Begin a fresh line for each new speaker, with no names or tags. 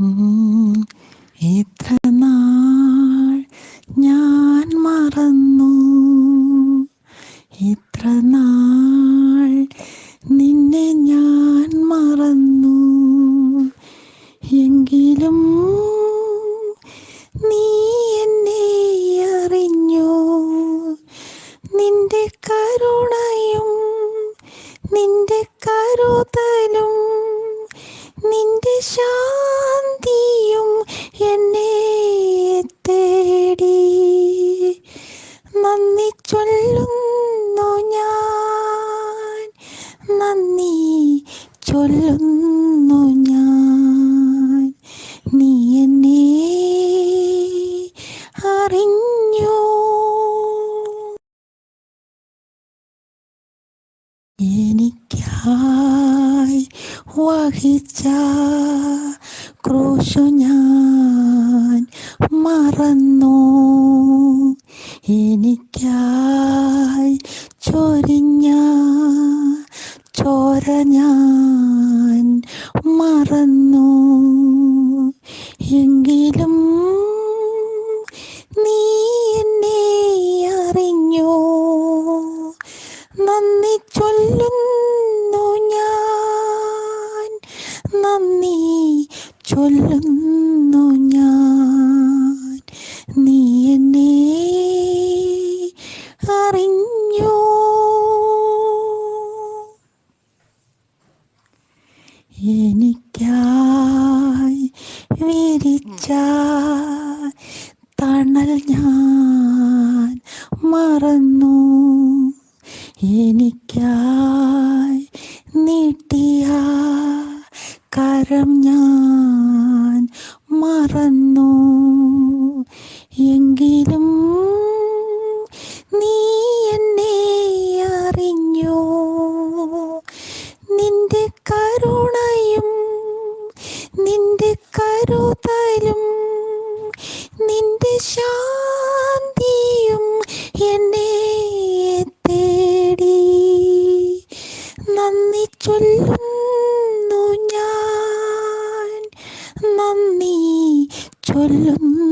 음, 이탈 ചൊല്ലുന്നു ഞാൻ. നീ എന്നെ അറിഞ്ഞു? എനിക്കായി വഹിച്ച ക്രൂശു ഞാൻ മറന്നു. എനിക്കായി ചൊരിഞ്ഞ ചോര ഞാൻ ചൊല്ലുന്നു ഞാൻ. നീ എന്നെ അറിഞ്ഞു? എനിക്കായി വിരിച്ച തണൽ ഞാൻ മറന്നു. എനിക്കായി നീട്ടിയ കരം ഞാൻ ശാന്തിയും എന്നെ തേടി. നന്ദി ചൊല്ലുന്നു ഞാൻ. നന്ദി ചൊല്ലുന്നു